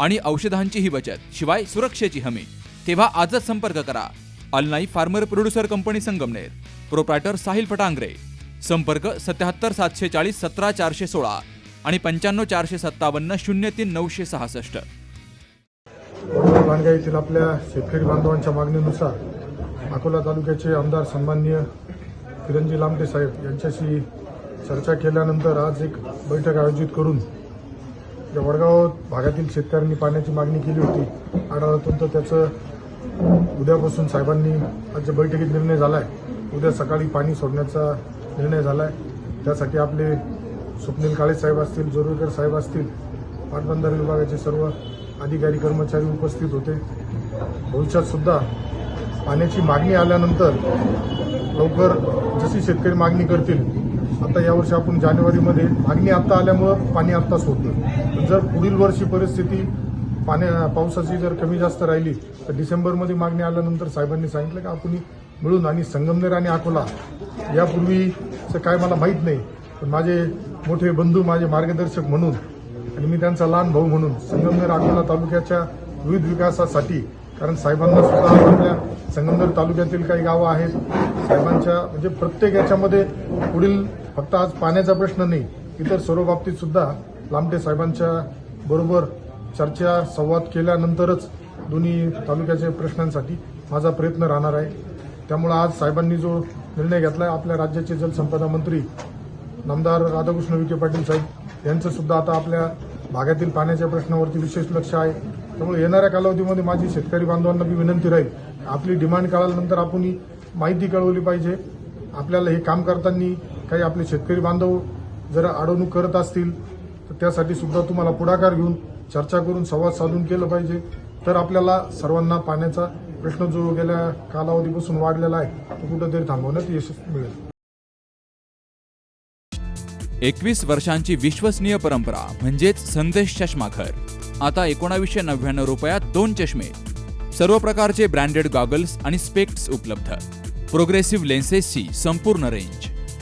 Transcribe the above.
आणि औषधांचीही बचत शिवाय सुरक्षेची हमी. तेव्हा आजच संपर्क करा. अलनाई farmer producer company Sangamner. Proprietor Sahil Phatangare. संपर्क सत्याहत्तर सातशे चाळीस सतरा चारशे सोळा आणि पंच्याण्णव चारशे सत्तावन्न शून्य तीन नऊशे सहासष्ट. बांडगा येथील आपल्या शेतकरी बांधवांच्या मागणीनुसार अकोला तालुक्याचे आमदार सन्माननीय किरणजी लांबटे साहेब यांच्याशी चर्चा केल्यानंतर आज एक बैठक आयोजित करून या वडगाव भागातील शेतकऱ्यांनी पाण्याची मागणी केली होती. आढावातून तर त्याचं उद्यापासून साहेबांनी आजच्या बैठकीत निर्णय झाला आहे उद्या सकाळी पाणी सोडण्याचा निर्णय झाला आहे त्यासाठी आपले स्वप्नील काळे साहेब असतील जोरुरकर साहेब असतील पाटबंधारे विभागाचे सर्व अधिकारी कर्मचारी उपस्थित होते. भविष्यात सुद्धा पाण्याची मागणी आल्यानंतर लवकर जशी शेतकरी मागणी करतील आता यावर्षी आपण जानेवारीमध्ये मागणी आत्ता आल्यामुळं पाणी आत्ता होतं जर पुढील वर्षी परिस्थिती पाण्या पावसाची जर कमी जास्त राहिली तर डिसेंबरमध्ये मागणी आल्यानंतर साहेबांनी सांगितलं की आपण मिळून आणि संगमनेर आणि अकोला यापूर्वीचं काय मला माहीत नाही पण माझे मोठे बंधू माझे मार्गदर्शक म्हणून आणि मी त्यांचा लहान भाऊ म्हणून संगमनेर अकोला तालुक्याच्या विविध विकासासाठी कारण साहेबांना सुद्धा आपल्या संगमनेर तालुक्यातील काही गावं आहेत साहेबांच्या म्हणजे प्रत्येक याच्यामध्ये पुढील फक्त आज पाण्याचा प्रश्न नाही इतर सर्व बाबतीत सुद्धा लामटे साहेबांच्या बरोबर चर्चा संवाद केल्यानंतरच दोन्ही तालुक्याच्या प्रश्नांसाठी माझा प्रयत्न राहणार आहे. त्यामुळे आज साहेबांनी जो निर्णय घेतला आपल्या राज्याचे जलसंपदा मंत्री नामदार राधाकृष्ण विखे पाटील साहेब यांचं सुद्धा आता आपल्या भागातील पाण्याच्या प्रश्नावरती विशेष लक्ष आहे. त्यामुळे येणाऱ्या कालावधीमध्ये माझी शेतकरी बांधवांना बी विनंती राहील आपली डिमांड कळाल्यानंतर आपण ही माहिती कळवली पाहिजे. आपल्याला हे काम करताना काही आपले शेतकरी बांधव जर अडवणूक करत असतील तर त्यासाठी सुद्धा तुम्हाला पुढाकार घेऊन चर्चा करून संवाद साधून केलं पाहिजे. तर आपल्याला सर्वांना पाण्याचा प्रश्न जो गेल्या कालावधीपासून वाढलेला आहे तो कुठंतरी थांबवण्यात यश मिळेल. एकवीस वर्षांची विश्वसनीय परंपरा म्हणजेच संदेश चष्माघर. आता एकोणावीसशे नव्याण्णव रुपयात दोन चष्मे. सर्व प्रकारचे ब्रँडेड गॉगल्स आणि स्पेक्ट्स उपलब्ध. प्रोग्रेसिव्ह लेन्सेसची संपूर्ण रेंज